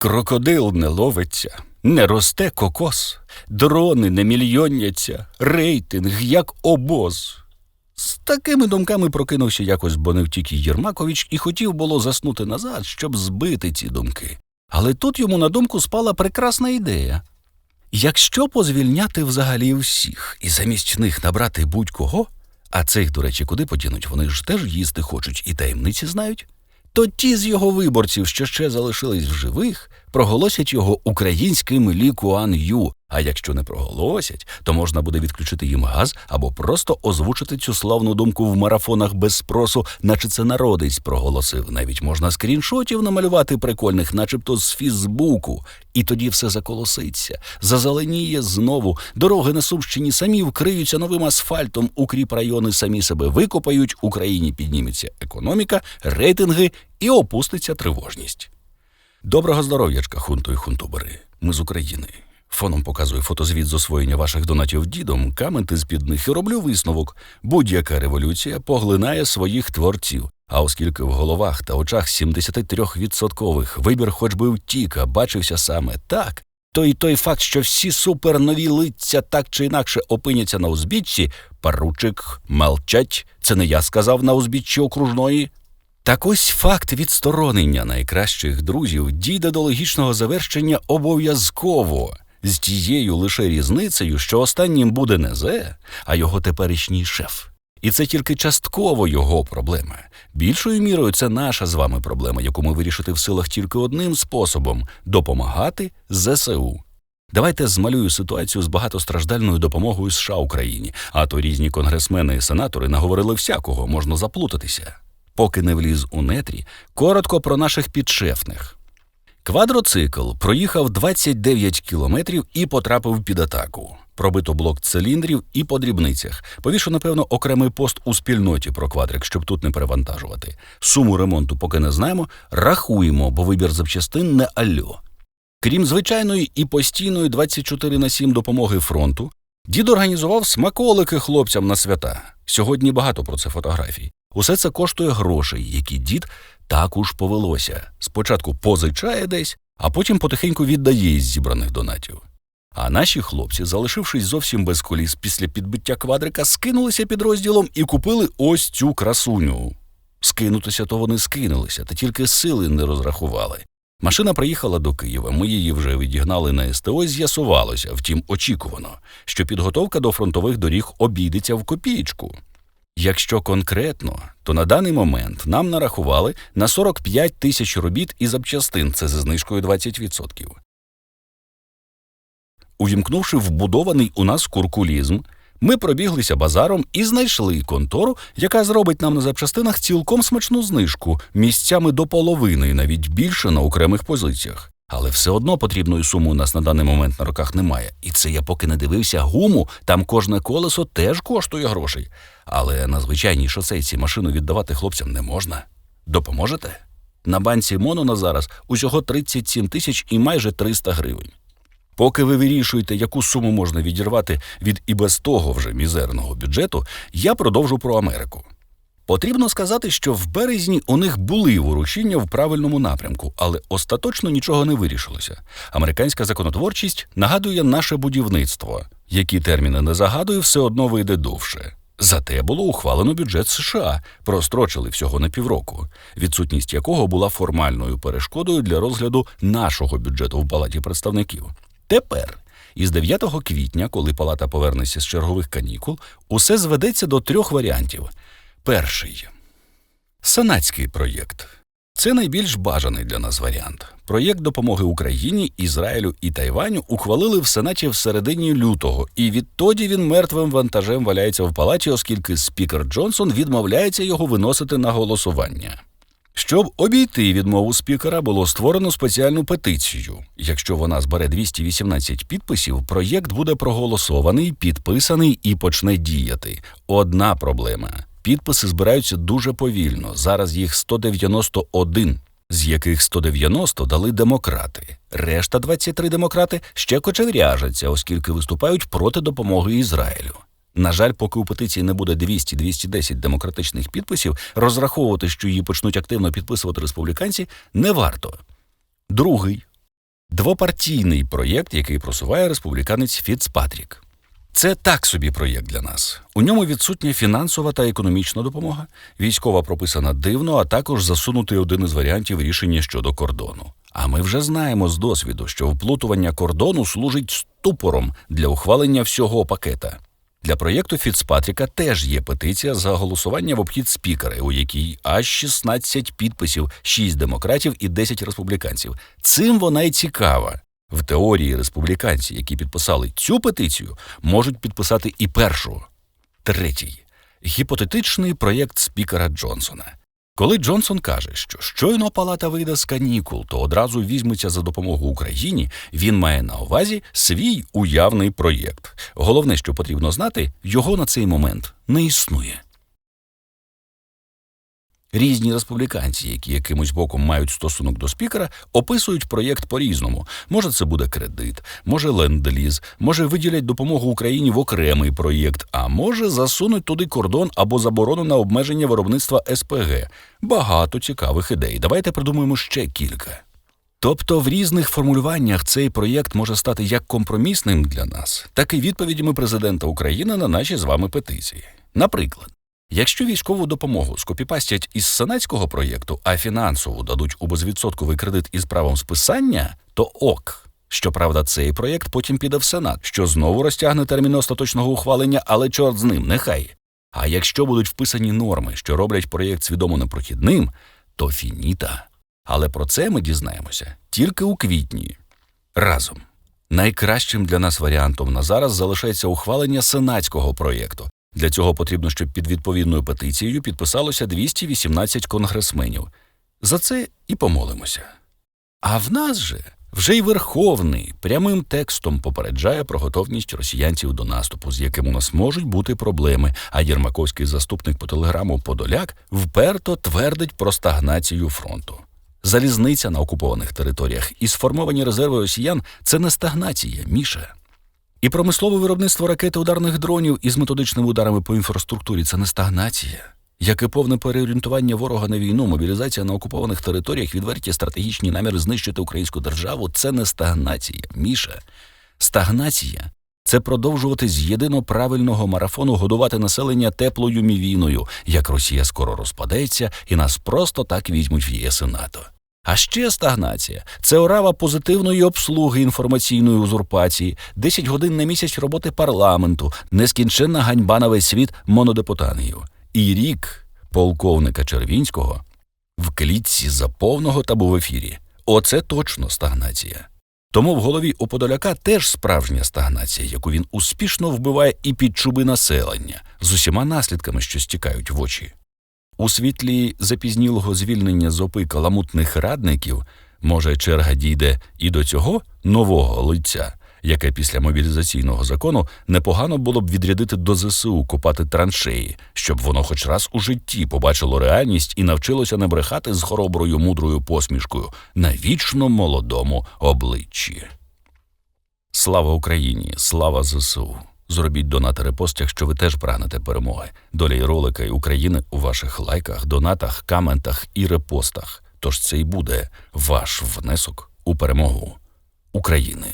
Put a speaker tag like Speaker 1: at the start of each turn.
Speaker 1: Крокодил не ловиться, не росте кокос, дрони не мільйонняться, рейтинг як обоз. З такими думками прокинувся якось Боневтік Єрмакович і хотів було заснути назад, щоб збити ці думки. Але тут йому на думку спала прекрасна ідея. Якщо позвільняти взагалі всіх і замість них набрати будь-кого, а цих, до речі, куди подінуть, вони ж теж їсти хочуть і таємниці знають, то ті з його виборців, що ще залишились в живих, проголосять його українським лікуан Ю. А якщо не проголосять, то можна буде відключити їм газ або просто озвучити цю славну думку в марафонах без спросу, наче це народець проголосив. Навіть можна скріншотів намалювати прикольних, начебто з Фізбуку. І тоді все заколоситься, зазеленіє знову. Дороги на Сумщині самі вкриються новим асфальтом, укріп райони самі себе викопають, Україні підніметься економіка, рейтинги і опуститься тривожність. Доброго здоров'ячка, хунту і хунтубери. Ми з України. Фоном показую фотозвіт з освоєння ваших донатів дідом, каменти з під них і роблю висновок. Будь-яка революція поглинає своїх творців. А оскільки в головах та очах 73% вибір хоч би втіка бачився саме так, то і той факт, що всі супернові лиця так чи інакше опиняться на узбіччі, паручик, молчать, це не я сказав на узбіччі окружної. Так ось факт відсторонення найкращих друзів дійде до логічного завершення обов'язково, з тією лише різницею, що останнім буде не Зе, а його теперішній шеф. І це тільки частково його проблема. Більшою мірою це наша з вами проблема, яку ми вирішити в силах тільки одним способом допомагати ЗСУ. Давайте змалюю ситуацію з багатостраждальною допомогою США Україні, а то різні конгресмени і сенатори наговорили всякого, можна заплутатися. Поки не вліз у нетрі, коротко про наших підшефних. Квадроцикл проїхав 29 кілометрів і потрапив під атаку. Пробито блок циліндрів і по дрібницях. Повішу, напевно, окремий пост у спільноті про квадрик, щоб тут не перевантажувати. Суму ремонту поки не знаємо, рахуємо, бо вибір запчастин не альо. Крім звичайної і постійної 24 на 7 допомоги фронту, дід організував смаколики хлопцям на свята. Сьогодні багато про це фотографій. Усе це коштує грошей, які дід також повелося. Спочатку позичає десь, а потім потихеньку віддає із зібраних донатів. А наші хлопці, залишившись зовсім без коліс після підбиття квадрика, скинулися підрозділом і купили ось цю красуню. Скинутися то вони скинулися, та тільки сили не розрахували. Машина приїхала до Києва, ми її вже відігнали на СТО, з'ясувалося, втім очікувано, що підготовка до фронтових доріг обійдеться в копієчку. Якщо конкретно, то на даний момент нам нарахували на 45 тисяч робіт і запчастин, це за знижкою 20%. Увімкнувши вбудований у нас куркулізм, ми пробіглися базаром і знайшли контору, яка зробить нам на запчастинах цілком смачну знижку, місцями до половини, навіть більше на окремих позиціях. Але все одно потрібної суми у нас на даний момент на руках немає. І це я поки не дивився гуму, там кожне колесо теж коштує грошей. Але на звичайній шосейці машину віддавати хлопцям не можна. Допоможете? На банці Моно на зараз усього 37 тисяч і майже 300 гривень. Поки ви вирішуєте, яку суму можна відірвати від і без того вже мізерного бюджету, я продовжу про Америку. Потрібно сказати, що в березні у них були ворушіння в правильному напрямку, але остаточно нічого не вирішилося. Американська законотворчість нагадує наше будівництво. Які терміни не загадує, все одно вийде довше. Зате було ухвалено бюджет США, прострочили всього на півроку, відсутність якого була формальною перешкодою для розгляду нашого бюджету в Палаті представників. Тепер, із 9 квітня, коли палата повернеться з чергових канікул, усе зведеться до трьох варіантів. Перший Санацький проєкт. Це найбільш бажаний для нас варіант. Проєкт допомоги Україні, Ізраїлю і Тайваню ухвалили в Сенаті в середині лютого, і відтоді він мертвим вантажем валяється в палаті, оскільки спікер Джонсон відмовляється його виносити на голосування. Щоб обійти відмову спікера, було створено спеціальну петицію. Якщо вона збере 218 підписів, проєкт буде проголосований, підписаний і почне діяти. Одна проблема: підписи збираються дуже повільно. Зараз їх 191, з яких 190 дали демократи. Решта 23 демократи ще кочевряжаться, оскільки виступають проти допомоги Ізраїлю. На жаль, поки у петиції не буде 200-210 демократичних підписів, розраховувати, що її почнуть активно підписувати республіканці, не варто. Другий Двопартійний проєкт, який просуває республіканець Фіцпатрік. Це так собі проєкт для нас. У ньому відсутня фінансова та економічна допомога, військова прописана дивно, а також засунутий один із варіантів рішення щодо кордону. А ми вже знаємо з досвіду, що вплутування кордону служить ступором для ухвалення всього пакета. Для проєкту Фіцпатріка теж є петиція за голосування в обхід спікера, у якій аж 16 підписів, 6 демократів і 10 республіканців. Цим вона й цікава. В теорії республіканці, які підписали цю петицію, можуть підписати і першу. Третій гіпотетичний проєкт спікера Джонсона. Коли Джонсон каже, що щойно палата вийде з канікул, то одразу візьметься за допомогу Україні, він має на увазі свій уявний проєкт. Головне, що потрібно знати, його на цей момент не існує. Різні республіканці, які якимось боком мають стосунок до спікера, описують проєкт по-різному. Може, це буде кредит, може ленд-ліз, може виділять допомогу Україні в окремий проєкт, а може засунуть туди кордон або заборону на обмеження виробництва СПГ. Багато цікавих ідей. Давайте придумаємо ще кілька. Тобто в різних формулюваннях цей проєкт може стати як компромісним для нас, так і відповідями президента України на наші з вами петиції. Наприклад. Якщо військову допомогу скопіпастять із сенатського проєкту, а фінансову дадуть у безвідсотковий кредит із правом списання, то ок. Щоправда, цей проєкт потім піде в Сенат, що знову розтягне терміни остаточного ухвалення, але чорт з ним, нехай. А якщо будуть вписані норми, що роблять проєкт свідомо непрохідним, то фініта. Але про це ми дізнаємося тільки у квітні. Разом. Найкращим для нас варіантом на зараз залишається ухвалення сенатського проєкту. Для цього потрібно, щоб під відповідною петицією підписалося 218 конгресменів. За це і помолимося. А в нас же вже й Верховний прямим текстом попереджає про готовність росіянців до наступу, з яким у нас можуть бути проблеми. А Єрмаковський заступник по телеграму Подоляк вперто твердить про стагнацію фронту. Залізниця на окупованих територіях і сформовані резерви росіян це не стагнація, Міша. І промислове виробництво ракети ударних дронів із методичними ударами по інфраструктурі це не стагнація. Як і повне переорієнтування ворога на війну, мобілізація на окупованих територіях, відверті стратегічні наміри знищити українську державу це не стагнація. Міша. Стагнація це продовжувати з єдино правильного марафону годувати населення теплою мівіною, як Росія скоро розпадеться і нас просто так візьмуть в ЄС і НАТО. А ще стагнація це орава позитивної обслуги інформаційної узурпації, 10 годин на місяць роботи парламенту, нескінченна ганьба на весь світ монодепутанію. І рік полковника Червінського в клітці за повного табу в ефірі. Оце точно стагнація. Тому в голові у Подоляка теж справжня стагнація, яку він успішно вбиває і під чуби населення з усіма наслідками, що стікають в очі. У світлі запізнілого звільнення з опи каламутних радників, може, черга дійде і до цього нового лиця, яке після мобілізаційного закону непогано було б відрядити до ЗСУ копати траншеї, щоб воно хоч раз у житті побачило реальність і навчилося не брехати з хороброю мудрою посмішкою на вічно молодому обличчі. Слава Україні! Слава ЗСУ! Зробіть донати репост, якщо ви теж прагнете перемоги. Доля і ролика і України у ваших лайках, донатах, каментах і репостах. Тож це й буде ваш внесок у перемогу України.